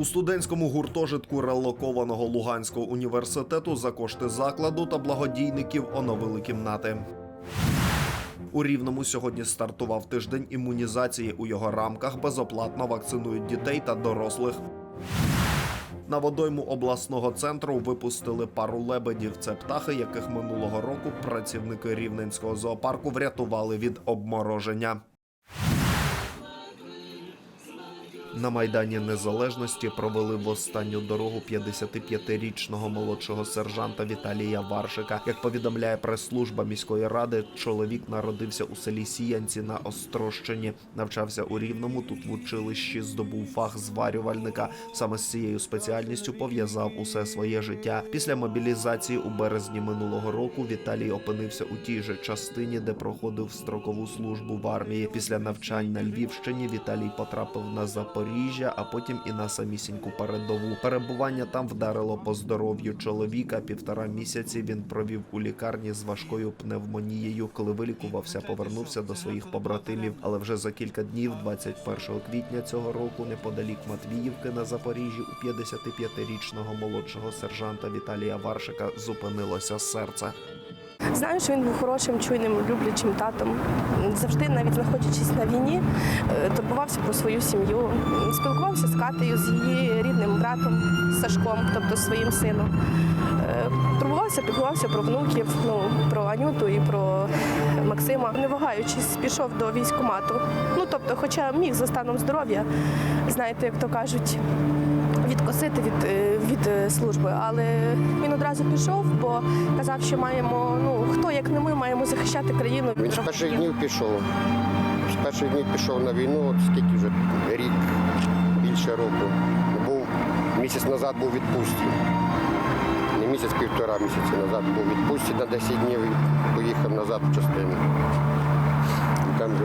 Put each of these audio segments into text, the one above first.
У студентському гуртожитку релокованого Луганського університету за кошти закладу та благодійників оновили кімнати. У Рівному сьогодні стартував тиждень імунізації. У його рамках безоплатно вакцинують дітей та дорослих. На водойму обласного центру випустили пару лебедів. Це птахи, яких минулого року працівники рівненського зоопарку врятували від обмороження. На майдані Незалежності провели в останню дорогу 55-річного молодшого сержанта Віталія Варшика. Як повідомляє прес-служба міської ради, чоловік народився у селі Сіянці на Острощині. Навчався у Рівному. Тут в училищі здобув фах зварювальника. Саме з цією спеціальністю пов'язав усе своє життя. Після мобілізації у березні минулого року Віталій опинився у тій же частині, де проходив строкову службу в армії. Після навчань на Львівщині Віталій потрапив на Запоріжжя, а потім і на самісіньку передову. Перебування там вдарило по здоров'ю чоловіка. Півтора місяці він провів у лікарні з важкою пневмонією. Коли вилікувався, повернувся до своїх побратимів. Але вже за кілька днів, 21 квітня цього року, неподалік Матвіївки на Запоріжжі, у 55-річного молодшого сержанта Віталія Варшика зупинилося серце. Знаю, що він був хорошим, чуйним, люблячим татом. Завжди, навіть знаходячись на війні, е, турбувався про свою сім'ю, спілкувався з Катею, з її рідним братом Сашком, тобто своїм сином. Е, Турбувався, піклувався про внуків, ну про Анюту і про Максима. Не вагаючись, пішов до військкомату. Ну тобто, хоча міг за станом здоров'я, знаєте, як то кажуть, відкосити від, е, від е, служби, але він одразу пішов, бо казав, що маємо, ну хто як не ми маємо захищати країну. Він з перших днів пішов. З перших днів пішов на війну, от скільки вже рік, більше року. Був місяць назад був відпустці. Не місяць, півтора місяці назад був відпустці на 10 днів і поїхав назад в частину. І там вже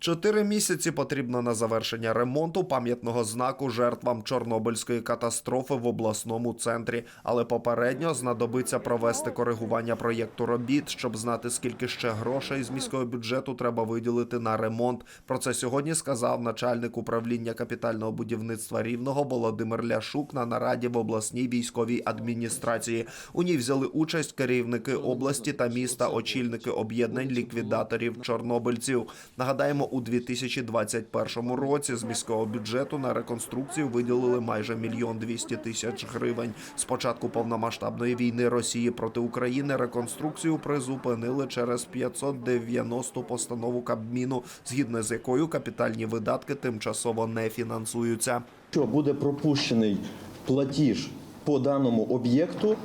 Чотири місяці потрібно на завершення ремонту пам'ятного знаку жертвам Чорнобильської катастрофи в обласному центрі. Але попередньо знадобиться провести коригування проєкту робіт, щоб знати, скільки ще грошей з міського бюджету треба виділити на ремонт. Про це сьогодні сказав начальник управління капітального будівництва рівного Володимир Ляшук на нараді в обласній військовій адміністрації. У ній взяли участь керівники області та міста, очільники об'єднань ліквідаторів чорнобильців. Нагадаємо, у 2021 році з міського бюджету на реконструкцію виділили майже мільйон двісті тисяч гривень. З початку повномасштабної війни Росії проти України реконструкцію призупинили через 590 постанову Кабміну, згідно з якою капітальні видатки тимчасово не фінансуються. Що буде пропущений платіж по даному об'єкту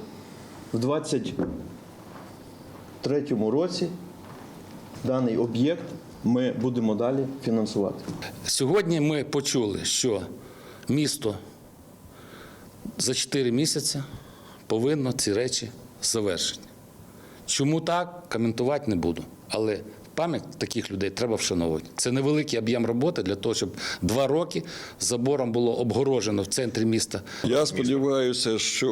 в 2023 році даний об'єкт ми будемо далі фінансувати. Сьогодні ми почули, що місто за 4 місяці повинно ці речі завершити. Чому так, коментувати не буду. Але пам'ять таких людей треба вшановувати. Це невеликий об'єм роботи для того, щоб два роки забором було обгорожено в центрі міста. Я сподіваюся, що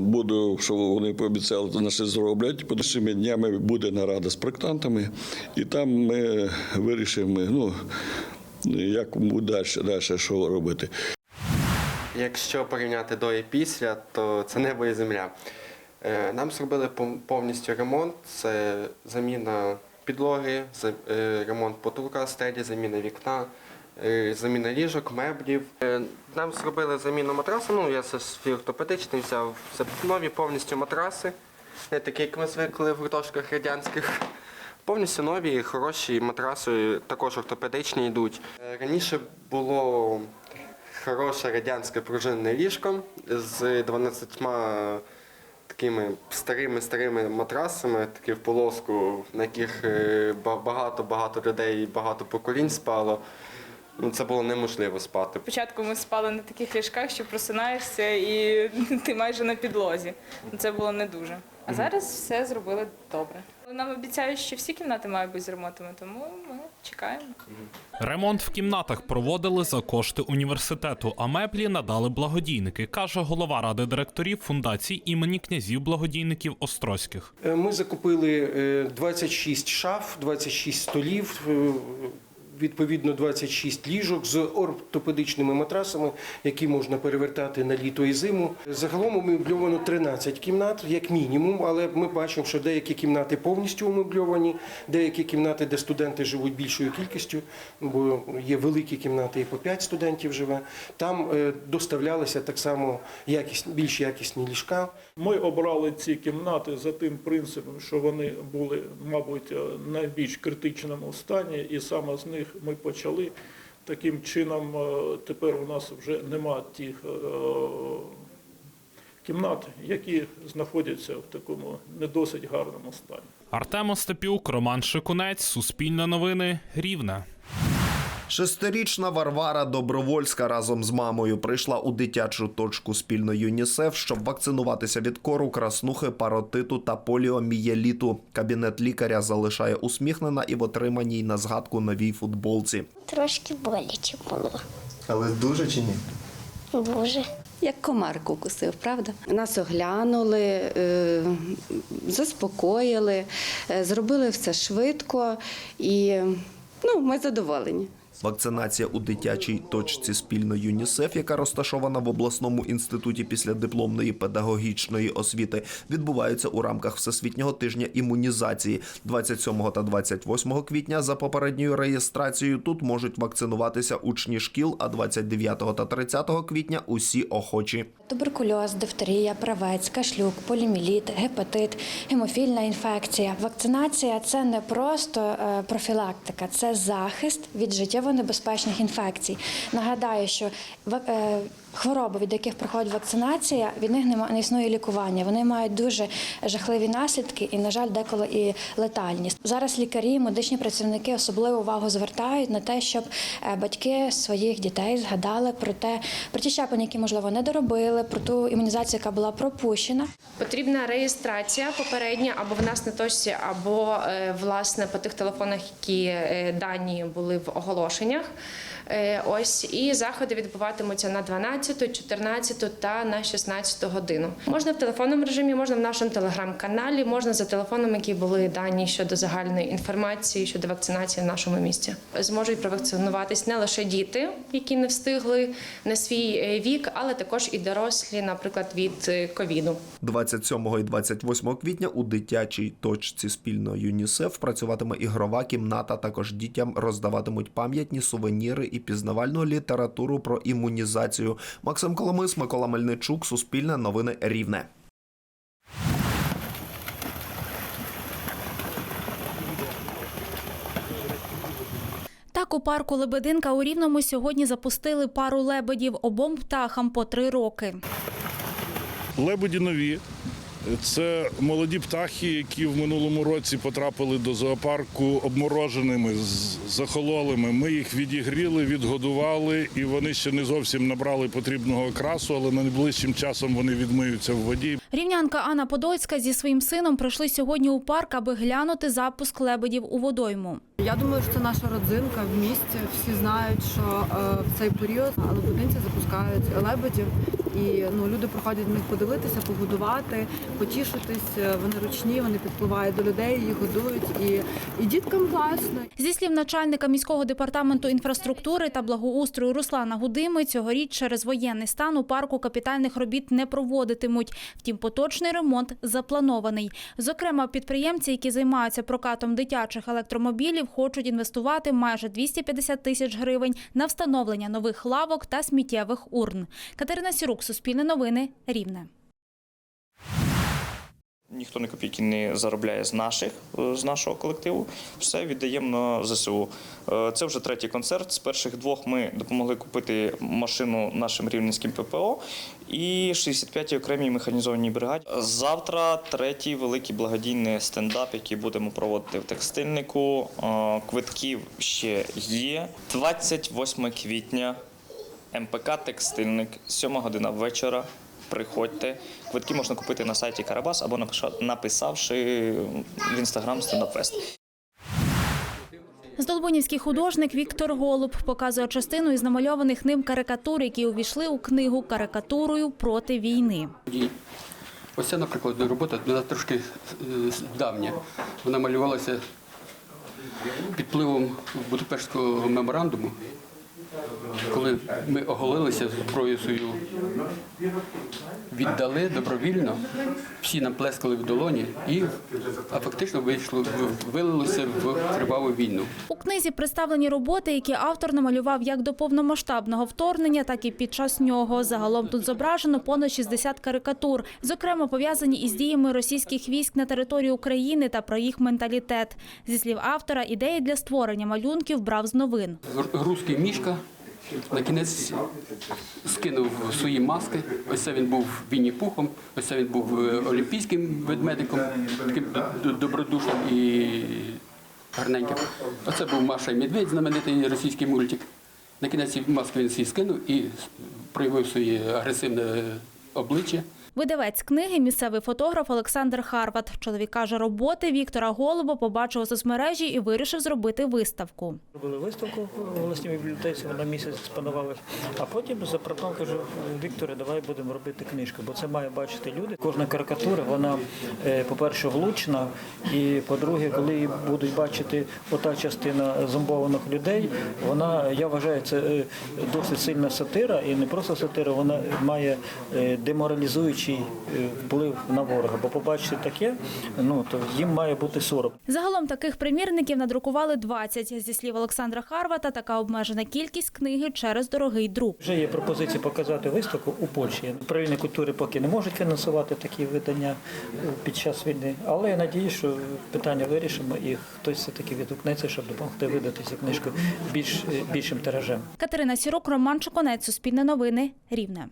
буду, що вони пообіцяли, то наші зроблять. Подальшими днями буде нарада з проектантами, і там ми вирішимо, ну як буде далі, далі що робити. Якщо порівняти до і після, то це небо і земля. Е, Нам зробили пов- повністю ремонт. Це заміна підлоги, е, ремонт потолка, стелі, заміна вікна, е, заміна ліжок, меблів. Е, Нам зробили заміну матрасу. Ну, я свій ортопедичний взяв. Це нові повністю матраси, не такі, як ми звикли в гуртожках радянських. Повністю нові, хороші матраси, також ортопедичні йдуть. Раніше було хороше радянське пружинне ліжко з 12 такими старими-старими матрасами, такі в полоску, на яких е, багато-багато людей, багато поколінь спало. Ну, це було неможливо спати. Спочатку ми спали на таких ліжках, що просинаєшся і ти майже на підлозі. Це було не дуже. А зараз все зробили добре. Нам обіцяють, що всі кімнати мають бути з ремонтами, тому чекаємо. Ремонт в кімнатах проводили за кошти університету, а меблі надали благодійники, каже голова ради директорів фундації імені князів благодійників Острозьких. Е, Ми закупили е, 26 шаф, 26 столів, е, відповідно 26 ліжок з ортопедичними матрасами, які можна перевертати на літо і зиму. Загалом умебльовано 13 кімнат, як мінімум, але ми бачимо, що деякі кімнати повністю умебльовані, деякі кімнати, де студенти живуть більшою кількістю, бо є великі кімнати, і по 5 студентів живе. Там е, доставлялися так само якісні, більш якісні ліжка. Ми обрали ці кімнати за тим принципом, що вони були, мабуть, в найбільш критичному стані, і саме з них ми почали. Таким чином, е, тепер у нас вже нема тих е, кімнат, які знаходяться в такому не досить гарному стані. Артем Остапюк, Роман Шикунець, Суспільне новини, Рівне. Шестирічна Варвара Добровольська разом з мамою прийшла у дитячу точку спільно ЮНІСЕФ, щоб вакцинуватися від кору, краснухи, паротиту та поліомієліту. Кабінет лікаря залишає усміхнена і в отриманій на згадку новій футболці. Трошки боляче було. Але дуже чи ні? Дуже. Як комарку кусив, правда? Нас оглянули, е, заспокоїли, е, зробили все швидко і ну, ми задоволені. Вакцинація у дитячій точці спільно ЮНІСЕФ, яка розташована в обласному інституті після дипломної педагогічної освіти, відбувається у рамках всесвітнього тижня імунізації. 27 та 28 квітня за попередньою реєстрацією тут можуть вакцинуватися учні шкіл, а 29 та 30 квітня усі охочі. Туберкульоз, дифтерія, правець, кашлюк, поліміліт, гепатит, гемофільна інфекція. Вакцинація це не просто е, профілактика, це захист від життєво небезпечних інфекцій. Нагадаю, що е, хвороби, від яких проходить вакцинація, від них не існує лікування. Вони мають дуже жахливі наслідки і, на жаль, деколи і летальність. Зараз лікарі, медичні працівники особливу увагу звертають на те, щоб е, батьки своїх дітей згадали про те, про ті щеплення, які можливо не доробили, про ту імунізацію, яка була пропущена. Потрібна реєстрація попередня або в нас на точці, або е, власне по тих телефонах, які е, дані були в оголошеннях. Е, Ось і заходи відбуватимуться на 12, 14 та на 16 годину. Можна в телефонному режимі, можна в нашому телеграм-каналі, можна за телефоном, які були дані щодо загальної інформації щодо вакцинації в нашому місті. Зможуть провакцинуватись не лише діти, які не встигли на свій е, вік, але також і дорослі, наприклад, від е, ковіду. 27 і 28 квітня у дитячій точці спільно ЮНІСЕФ працюватиме ігрова кімната. Також дітям роздаватимуть пам'ятні сувеніри і пізнавальну літературу про імунізацію. Максим Коломис, Микола Мельничук, Суспільне новини Рівне. Так, у парку Лебединка у Рівному сьогодні запустили пару лебедів обом птахам по три роки. Лебеді нові. Це молоді птахи, які в минулому році потрапили до зоопарку обмороженими, з- захололими. Ми їх відігріли, відгодували, і вони ще не зовсім набрали потрібного окрасу, але найближчим часом вони відмиються в воді. Рівнянка Анна Подольська зі своїм сином прийшли сьогодні у парк, аби глянути запуск лебедів у водойму. Я думаю, що це наша родзинка в місті. Всі знають, що е, в цей період лебединці запускають лебедів, і ну люди приходять в них подивитися, погодувати, потішитись. Вони ручні, вони підпливають до людей, їх годують, і, і діткам класно. Зі слів начальника міського департаменту інфраструктури та благоустрою Руслана Гудими, цьогоріч через воєнний стан у парку капітальних робіт не проводитимуть. Втім, поточний ремонт запланований. Зокрема, підприємці, які займаються прокатом дитячих електромобілів, хочуть інвестувати майже 250 тисяч гривень на встановлення нових лавок та сміттєвих урн. Катерина Сірук, Суспільне новини, Рівне. Ніхто ні копійки не заробляє з наших е, з нашого колективу. Все віддаємо на ЗСУ. Е, Це вже третій концерт. З перших двох ми допомогли купити машину нашим рівненським ППО і 65-й окремій механізованій бригаді. Завтра третій великий благодійний стендап, який будемо проводити в текстильнику. Е, Квитків ще є. 28 квітня. МПК Текстильник, 7 година вечора. Приходьте. Квитки можна купити на сайті Карабас або написавши в інстаграм Стендапфест. Здолбунівський художник Віктор Голуб показує частину із намальованих ним карикатур, які увійшли у книгу карикатурою проти війни. Ось ця, наприклад, робота вона трошки е, давня. Вона малювалася під впливом Будапештського меморандуму, коли ми оголилися зброю свою, віддали добровільно, всі нам плескали в долоні і а фактично вийшло, вилилося в криваву війну. У книзі представлені роботи, які автор намалював як до повномасштабного вторгнення, так і під час нього. Загалом тут зображено понад 60 карикатур, зокрема пов'язані із діями російських військ на території України та про їх менталітет. Зі слів автора, ідеї для створення малюнків брав з новин. Грузький мішка на кінець скинув свої маски. Ось це він був Вінні Пухом, ось це він був е, олімпійським ведмедиком, таким добродушним і гарненьким. Оце був Маша і Медведь, знаменитий російський мультик. На кінець маски він всі скинув і проявив своє агресивне обличчя. Видавець книги місцевий фотограф Олександр Харват. Чоловік каже, роботи Віктора Голуба побачив у соцмережі і вирішив зробити виставку. Робили виставку в обласній бібліотеці, вона місяць спанувала. А потім запропонував, кажу, Вікторе, давай будемо робити книжку, бо це має бачити люди. Кожна карикатура, вона, е, по-перше, влучна, і по-друге, коли будуть бачити ота частина зомбованих людей, вона, я вважаю, це е, досить сильна сатира, і не просто сатира, вона має е, деморалізуючий е, вплив на ворога. Бо побачити таке, ну то їм має бути сором. Загалом таких примірників надрукували 20. Зі слів Олександра Харвата, така обмежена кількість книги через дорогий друк. Вже є пропозиція показати виставку у Польщі. Управління культури поки не можуть фінансувати такі видання е, під час війни, але я надію, що питання вирішимо і хтось все таки відгукнеться, щоб допомогти видати цю книжку більш е, більшим тиражем. Катерина Сірук, Роман Чоконець, Суспільне новини, Рівне.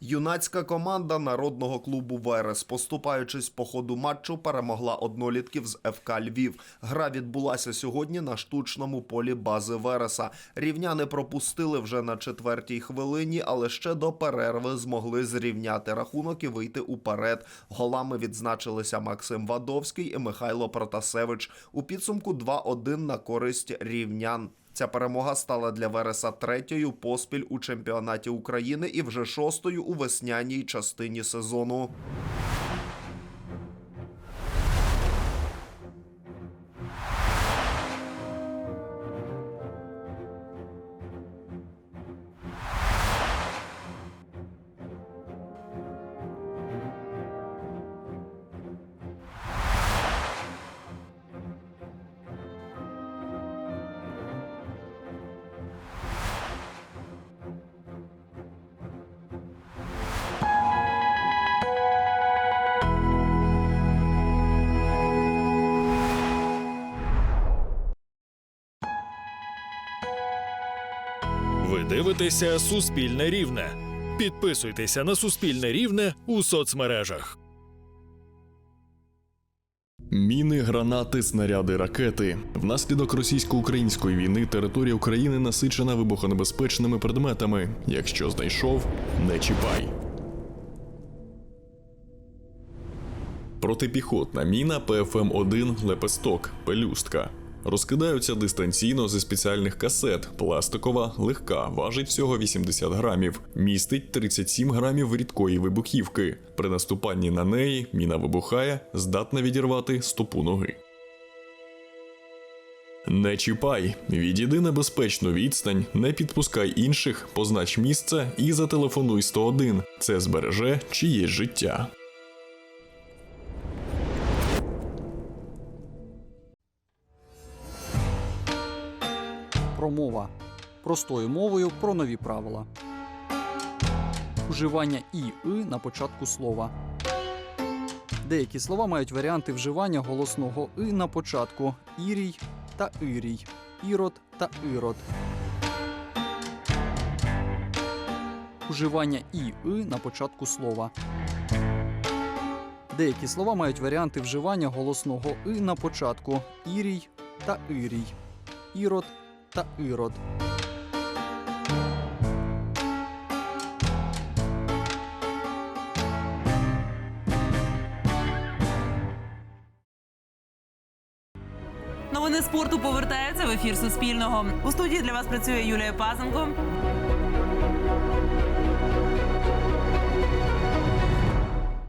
Юнацька команда народного клубу Верес, поступаючись по ходу матчу, перемогла однолітків з ФК Львів. Гра відбулася сьогодні на штучному полі бази Вереса. Рівняни пропустили вже на четвертій хвилині, але ще до перерви змогли зрівняти рахунок і вийти уперед. Голами відзначилися Максим Вадовський і Михайло Протасевич. У підсумку 2-1 на користь рівнян. Ця перемога стала для Вереса третьою поспіль у чемпіонаті України і вже шостою у весняній частині сезону. Ви дивитеся Суспільне Рівне. Підписуйтеся на Суспільне Рівне у соцмережах. Міни, гранати, снаряди, ракети. Внаслідок російсько-української війни територія України насичена вибухонебезпечними предметами. Якщо знайшов, не чіпай. Протипіхотна міна ПФМ-1 Лепесток Пелюстка. Розкидаються дистанційно зі спеціальних касет. Пластикова, легка, важить всього 80 грамів, містить 37 грамів рідкої вибухівки. При наступанні на неї міна вибухає, здатна відірвати стопу ноги. Не чіпай, відійди на безпечну відстань, не підпускай інших, познач місце і зателефонуй 101. Це збереже чиєсь життя. Промова простою мовою про нові правила. Вживання і и на початку слова. Деякі слова мають варіанти вживання голосного и на початку ірій та ірій, ірод та ірод. Вживання і и на початку слова. Деякі слова мають варіанти вживання голосного и на початку ірій та ірій, ірод та ірод. Новини спорту повертаються в ефір Суспільного. У студії для вас працює Юлія Пазенко.